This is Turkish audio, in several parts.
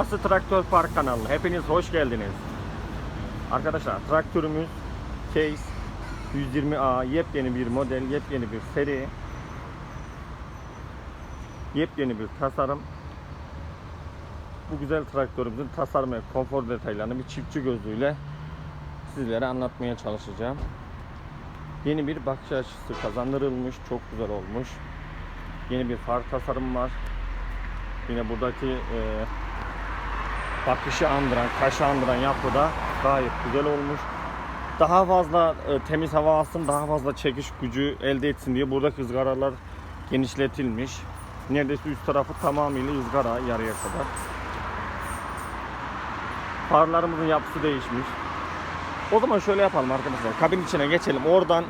Burası Traktör Park kanalı. Hepiniz hoş geldiniz. Arkadaşlar traktörümüz Case 120A yepyeni bir model, yepyeni bir seri. Yepyeni bir tasarım. Bu güzel traktörümüzün tasarım ve konfor detaylarını bir çiftçi gözüyle sizlere anlatmaya çalışacağım. Yeni bir bakış açısı kazandırılmış, çok güzel olmuş. Yeni bir far tasarım var. Yine buradaki e, bakışı andıran, kaşı andıran yapı da gayet güzel olmuş. Daha fazla e, temiz hava alsın, daha fazla çekiş gücü elde etsin diye buradaki ızgaralar genişletilmiş. Neredeyse üst tarafı tamamıyla ızgara yarıya kadar. Farlarımızın yapısı değişmiş. O zaman şöyle yapalım arkadaşlar. Kabin içine geçelim. Oradan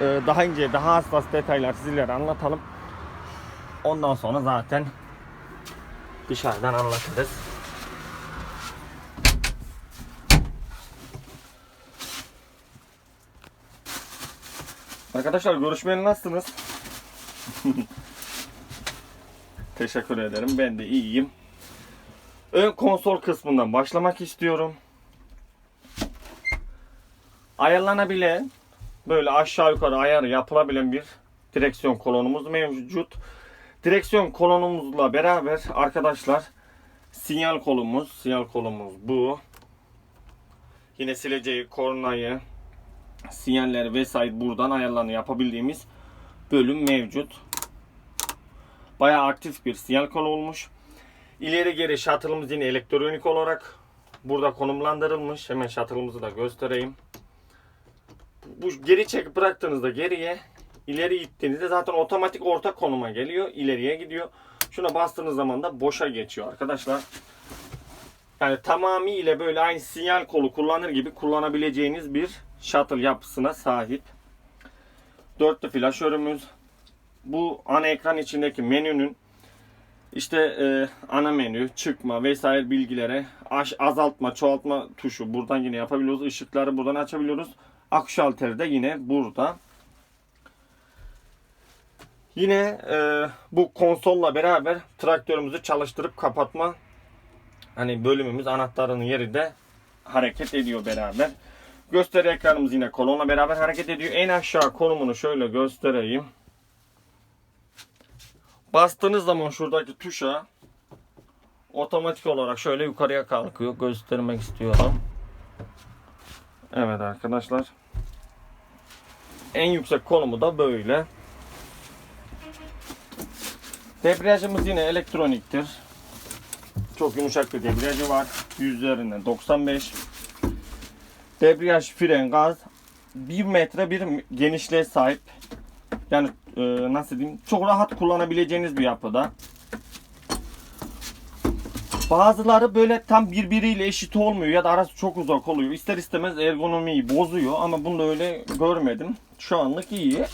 e, daha ince, daha hassas detaylar sizlere anlatalım. Ondan sonra zaten dışarıdan anlatırız. Arkadaşlar görüşmeye nasılsınız? Teşekkür ederim. Ben de iyiyim. Ön konsol kısmından başlamak istiyorum. Ayarlanabilen böyle aşağı yukarı ayarı yapılabilen bir direksiyon kolonumuz mevcut. Direksiyon kolonumuzla beraber arkadaşlar sinyal kolumuz, sinyal kolumuz bu. Yine sileceği, kornayı, sinyalleri vesaire buradan ayarlarını yapabildiğimiz bölüm mevcut. Bayağı aktif bir sinyal kolu olmuş. İleri geri shuttle'ımız yine elektronik olarak burada konumlandırılmış. Hemen shuttle'ımızı da göstereyim. Bu geri çekip bıraktığınızda geriye ileri ittiğinizde zaten otomatik orta konuma geliyor. ileriye gidiyor. Şuna bastığınız zaman da boşa geçiyor arkadaşlar. Yani tamamıyla böyle aynı sinyal kolu kullanır gibi kullanabileceğiniz bir shuttle yapısına sahip. Dörtlü flaşörümüz. Bu ana ekran içindeki menünün işte e, ana menü, çıkma vesaire bilgilere aş, azaltma, çoğaltma tuşu buradan yine yapabiliyoruz. Işıkları buradan açabiliyoruz. Akış alteri de yine burada. Yine e, bu konsolla beraber traktörümüzü çalıştırıp kapatma hani bölümümüz anahtarının yeri de hareket ediyor beraber. Gösteri ekranımız yine kolonla beraber hareket ediyor. En aşağı konumunu şöyle göstereyim. Bastığınız zaman şuradaki tuşa otomatik olarak şöyle yukarıya kalkıyor. Göstermek istiyorum. Evet arkadaşlar. En yüksek konumu da böyle. Debriyajımız yine elektroniktir. Çok yumuşak bir debriyajı var. Yüzlerinden 95. Debriyaj, fren, gaz 1 metre bir genişliğe sahip. Yani e, nasıl diyeyim? Çok rahat kullanabileceğiniz bir yapıda. Bazıları böyle tam birbiriyle eşit olmuyor ya da arası çok uzak oluyor. İster istemez ergonomiyi bozuyor ama bunda öyle görmedim. Şu anlık iyi.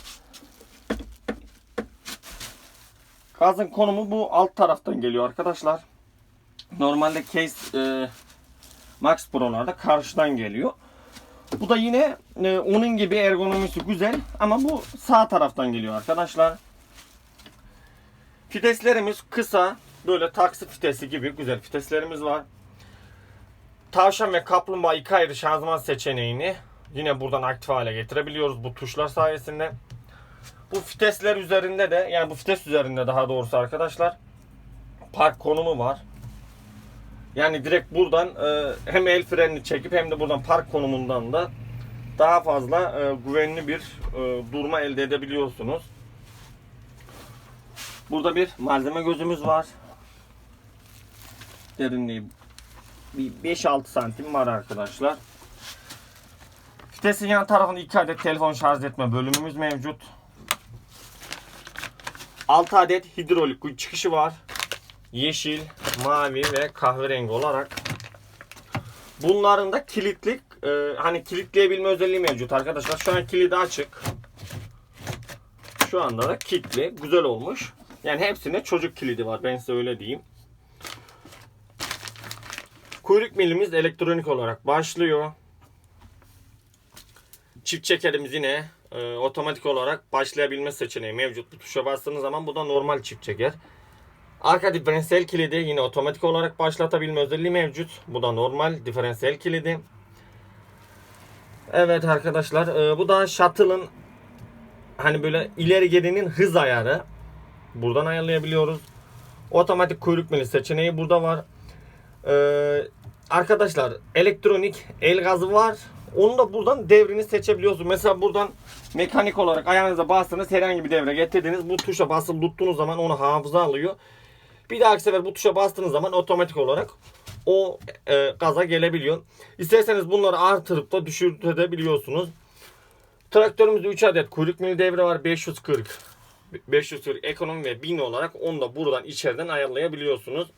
Gazın konumu bu alt taraftan geliyor arkadaşlar. Normalde case e, Max Pro'larda karşıdan geliyor. Bu da yine e, onun gibi ergonomisi güzel ama bu sağ taraftan geliyor arkadaşlar. Fiteslerimiz kısa. Böyle taksi fitesi gibi güzel fiteslerimiz var. Tavşan ve kaplumbağa iki ayrı şanzıman seçeneğini yine buradan aktif hale getirebiliyoruz bu tuşlar sayesinde. Bu fitesler üzerinde de yani bu fites üzerinde daha doğrusu arkadaşlar park konumu var. Yani direkt buradan e, hem el frenini çekip hem de buradan park konumundan da daha fazla e, güvenli bir e, durma elde edebiliyorsunuz. Burada bir malzeme gözümüz var. Derinliği bir 5-6 santim var arkadaşlar. Vitesin yan tarafında 2 adet telefon şarj etme bölümümüz mevcut. 6 adet hidrolik çıkışı var. Yeşil, mavi ve kahverengi olarak. Bunların da kilitlik e, hani kilitleyebilme özelliği mevcut arkadaşlar. Şu an kilidi açık. Şu anda da kilitli. Güzel olmuş. Yani hepsinde çocuk kilidi var. Ben size öyle diyeyim. Kuyruk milimiz elektronik olarak başlıyor. Çift çekerimiz yine e, otomatik olarak başlayabilme seçeneği mevcut. Bu tuşa bastığınız zaman bu da normal çift çeker. Arka diferansiyel kilidi yine otomatik olarak başlatabilme özelliği mevcut. Bu da normal diferansiyel kilidi. Evet arkadaşlar e, bu da shuttle'ın hani böyle ileri gelinin hız ayarı. Buradan ayarlayabiliyoruz. Otomatik kuyruk mili seçeneği burada var. Ee, arkadaşlar elektronik el gazı var. Onu da buradan devrini seçebiliyorsunuz. Mesela buradan mekanik olarak ayağınıza bastınız herhangi bir devre getirdiniz. Bu tuşa basılı tuttuğunuz zaman onu hafıza alıyor. Bir dahaki sefer bu tuşa bastığınız zaman otomatik olarak o e, gaza gelebiliyor. İsterseniz bunları artırıp da düşürtebiliyorsunuz. Traktörümüzde 3 adet kuyruk mili devre var. 540 540 ekonomi ve 1000 olarak onu da buradan içeriden ayarlayabiliyorsunuz.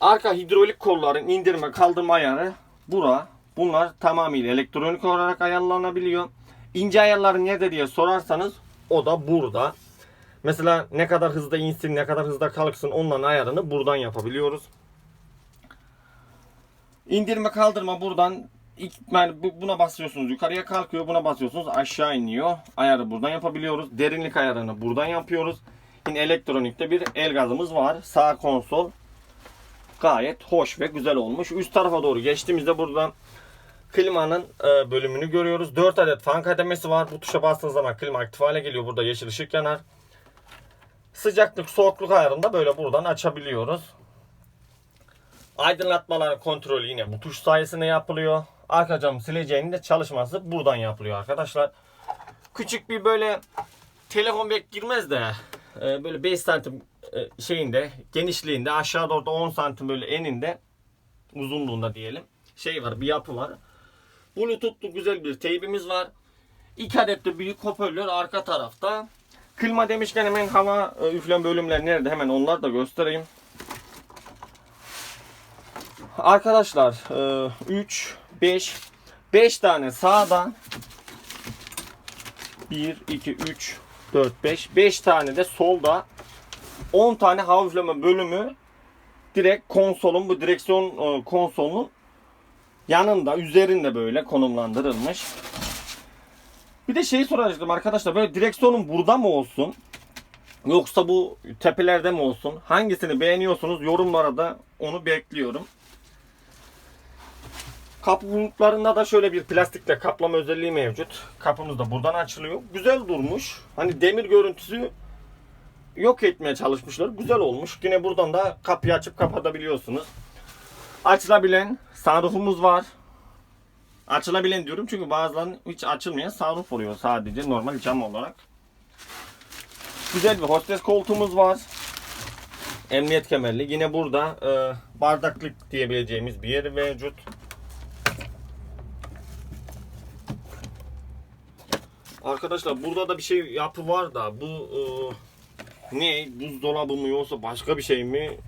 Arka hidrolik kolların indirme kaldırma ayarı bura. Bunlar tamamıyla elektronik olarak ayarlanabiliyor. İnce ayarları nerede diye sorarsanız o da burada. Mesela ne kadar hızda insin, ne kadar hızda kalksın onların ayarını buradan yapabiliyoruz. İndirme kaldırma buradan yani bu- buna basıyorsunuz yukarıya kalkıyor buna basıyorsunuz aşağı iniyor. Ayarı buradan yapabiliyoruz. Derinlik ayarını buradan yapıyoruz. Yine elektronikte bir el gazımız var. Sağ konsol gayet hoş ve güzel olmuş. Üst tarafa doğru geçtiğimizde buradan klimanın e, bölümünü görüyoruz. 4 adet fan kademesi var. Bu tuşa bastığınız zaman klima aktif hale geliyor. Burada yeşil ışık yanar. Sıcaklık soğukluk ayarında böyle buradan açabiliyoruz. Aydınlatmaların kontrolü yine bu tuş sayesinde yapılıyor. Arka cam sileceğinin de çalışması buradan yapılıyor arkadaşlar. Küçük bir böyle telefon bek girmez de e, böyle 5 santim e, şeyinde genişliğinde aşağı doğru da 10 santim böyle eninde uzunluğunda diyelim şey var bir yapı var. Bluetooth'lu güzel bir teybimiz var. İki adet de büyük hoparlör arka tarafta. Klima demişken hemen hava e, üflem bölümleri nerede? Hemen onları da göstereyim. Arkadaşlar 3, 5, 5 tane sağda. 1, 2, 3, 4, 5, 5 tane de solda. 10 tane hava üfleme bölümü direkt konsolun bu direksiyon e, konsolunun yanında üzerinde böyle konumlandırılmış. Bir de şeyi soracaktım arkadaşlar böyle direksiyonun burada mı olsun yoksa bu tepelerde mi olsun hangisini beğeniyorsunuz yorumlara da onu bekliyorum. Kapı bulutlarında da şöyle bir plastikle kaplama özelliği mevcut. Kapımız da buradan açılıyor. Güzel durmuş. Hani demir görüntüsü yok etmeye çalışmışlar. Güzel olmuş. Yine buradan da kapıyı açıp kapatabiliyorsunuz. Açılabilen sunroofumuz var. Açılabilen diyorum çünkü bazılarının hiç açılmayan sunroof oluyor sadece normal cam olarak. Güzel bir hostes koltuğumuz var. Emniyet kemerli. Yine burada e, bardaklık diyebileceğimiz bir yer mevcut. Arkadaşlar burada da bir şey yapı var da bu e, ne buzdolabı mı yoksa başka bir şey mi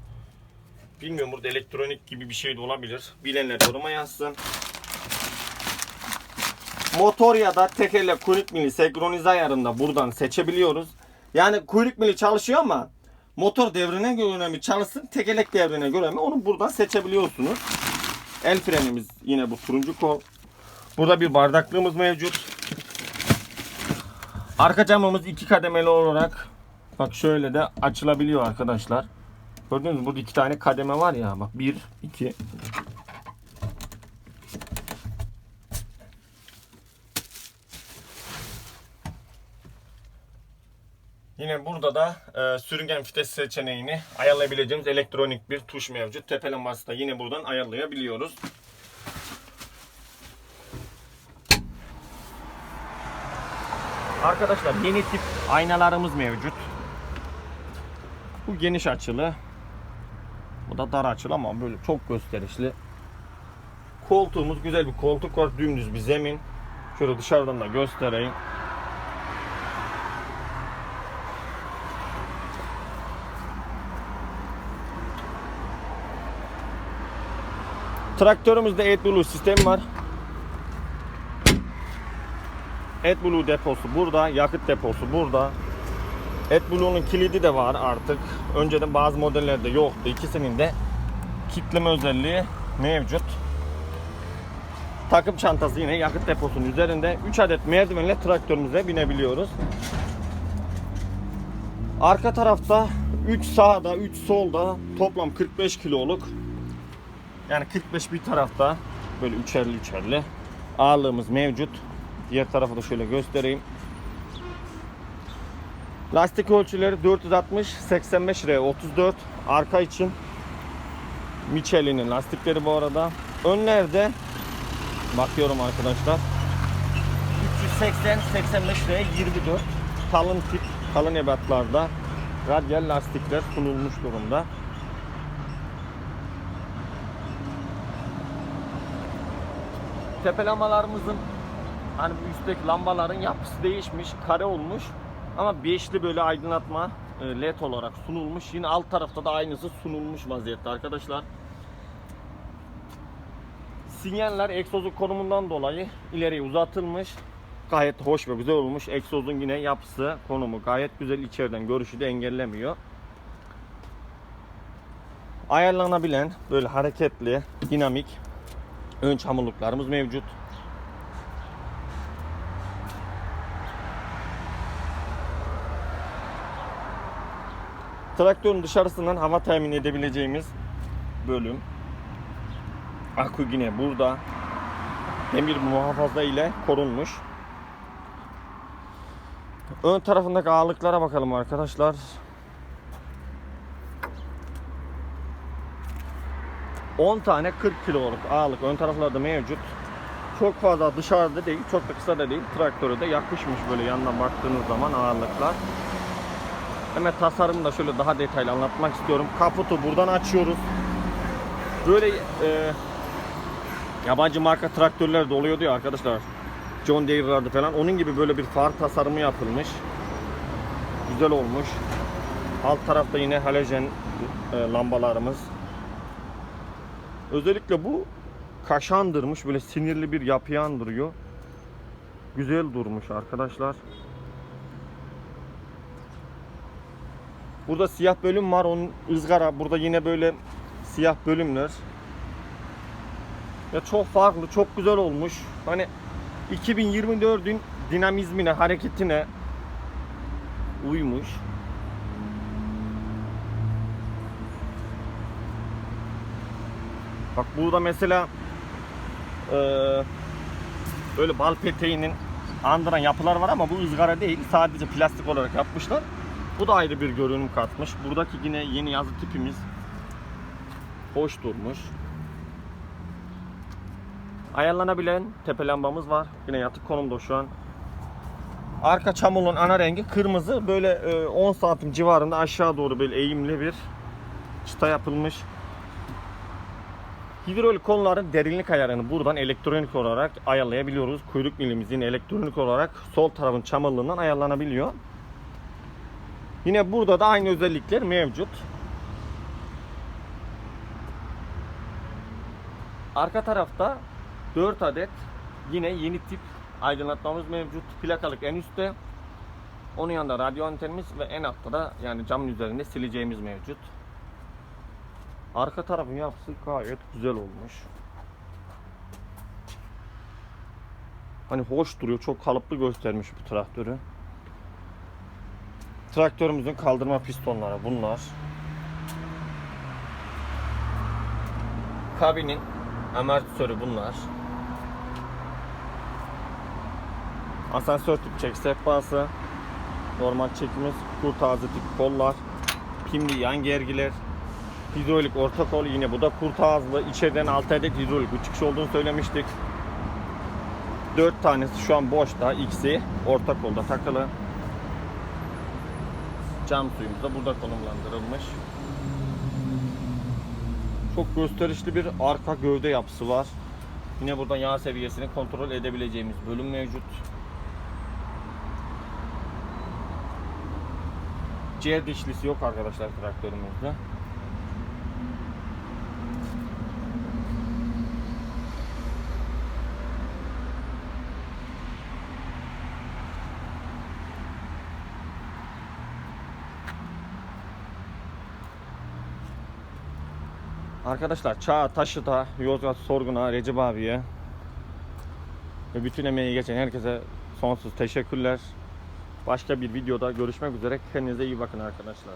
bilmiyorum burada elektronik gibi bir şey de olabilir. Bilenler yoruma yazsın. Motor ya da tekerle kuyruk mili senkronize ayarında buradan seçebiliyoruz. Yani kuyruk mili çalışıyor ama motor devrine göre mi çalışsın tekerlek devrine göre mi onu buradan seçebiliyorsunuz. El frenimiz yine bu turuncu kol. Burada bir bardaklığımız mevcut. Arka camımız iki kademeli olarak bak şöyle de açılabiliyor arkadaşlar. Gördünüz mü? Burada iki tane kademe var ya. Bak bir, iki. Yine burada da e, sürüngen vites seçeneğini ayarlayabileceğimiz elektronik bir tuş mevcut. Tepe lambası da yine buradan ayarlayabiliyoruz. Arkadaşlar yeni tip aynalarımız mevcut. Bu geniş açılı. Bu da dar açılı ama böyle çok gösterişli. Koltuğumuz güzel bir koltuk var. Dümdüz bir zemin. Şöyle dışarıdan da göstereyim. Traktörümüzde AdBlue sistemi var. AdBlue deposu burada, yakıt deposu burada. AdBlue'nun kilidi de var artık. Önceden bazı modellerde yoktu. İkisinin de kitleme özelliği mevcut. Takım çantası yine yakıt deposunun üzerinde. 3 adet merdivenle traktörümüze binebiliyoruz. Arka tarafta 3 sağda 3 solda toplam 45 kiloluk yani 45 bir tarafta böyle üçerli üçerli ağırlığımız mevcut. Diğer tarafı da şöyle göstereyim. Lastik ölçüleri 460 85 R 34 arka için Michelin'in lastikleri bu arada. Önlerde bakıyorum arkadaşlar. 380 85 R 24 kalın tip kalın ebatlarda radyal lastikler sunulmuş durumda. Tepe lambalarımızın hani üstteki lambaların yapısı değişmiş, kare olmuş. Ama beşli böyle aydınlatma e, led olarak sunulmuş. Yine alt tarafta da aynısı sunulmuş vaziyette arkadaşlar. Sinyaller egzozun konumundan dolayı ileriye uzatılmış. Gayet hoş ve güzel olmuş. Egzozun yine yapısı, konumu gayet güzel. içeriden görüşü de engellemiyor. Ayarlanabilen böyle hareketli, dinamik ön çamurluklarımız mevcut. Traktörün dışarısından hava temin edebileceğimiz bölüm. Akü yine burada. Demir muhafaza ile korunmuş. Ön tarafındaki ağırlıklara bakalım arkadaşlar. 10 tane 40 kiloluk ağırlık ön taraflarda mevcut. Çok fazla dışarıda değil, çok da kısa da değil. Traktöre de yakışmış böyle yandan baktığınız zaman ağırlıklar. Hemen tasarımı da şöyle daha detaylı anlatmak istiyorum. Kaputu buradan açıyoruz. Böyle e, yabancı marka traktörler de oluyordu ya arkadaşlar. John Deere'larda falan. Onun gibi böyle bir far tasarımı yapılmış. Güzel olmuş. Alt tarafta yine halojen e, lambalarımız. Özellikle bu kaşandırmış. Böyle sinirli bir yapıya andırıyor. Güzel durmuş arkadaşlar. Burada siyah bölüm var. Onun ızgara. Burada yine böyle siyah bölümler. Ya çok farklı, çok güzel olmuş. Hani 2024'ün dinamizmine, hareketine uymuş. Bak burada mesela eee böyle bal peteğinin andıran yapılar var ama bu ızgara değil. Sadece plastik olarak yapmışlar. Bu da ayrı bir görünüm katmış. Buradaki yine yeni yazı tipimiz hoş durmuş. Ayarlanabilen tepe lambamız var. Yine yatık konumda şu an. Arka çamurluğun ana rengi kırmızı. Böyle e, 10 santim civarında aşağı doğru böyle eğimli bir çıta yapılmış. Hidrolik konuların derinlik ayarını buradan elektronik olarak ayarlayabiliyoruz. Kuyruk milimizin elektronik olarak sol tarafın çamurluğundan ayarlanabiliyor. Yine burada da aynı özellikler mevcut. Arka tarafta 4 adet yine yeni tip aydınlatmamız mevcut. Plakalık en üstte. Onun yanında radyo antenimiz ve en altta da yani camın üzerinde sileceğimiz mevcut. Arka tarafın yapısı gayet güzel olmuş. Hani hoş duruyor. Çok kalıplı göstermiş bu traktörü. Traktörümüzün kaldırma pistonları bunlar. Kabinin amortisörü bunlar. Asansör tip çek sehpası. Normal çekimiz, kurtağızı tip kollar. Pimli yan gergiler. Hidrolik orta kol yine bu da kurtağızlı. İçeriden 6 adet hidrolik çıkış olduğunu söylemiştik. 4 tanesi şu an boşta. İkisi orta kolda takılı. Cam suyumuz da burada konumlandırılmış. Çok gösterişli bir arka gövde yapısı var. Yine burada yağ seviyesini kontrol edebileceğimiz bölüm mevcut. C dişlisi yok arkadaşlar traktörümüzde. Arkadaşlar Çağ Taşıt'a, Yozgat Sorgun'a, Recep abiye ve bütün emeği geçen herkese sonsuz teşekkürler. Başka bir videoda görüşmek üzere. Kendinize iyi bakın arkadaşlar.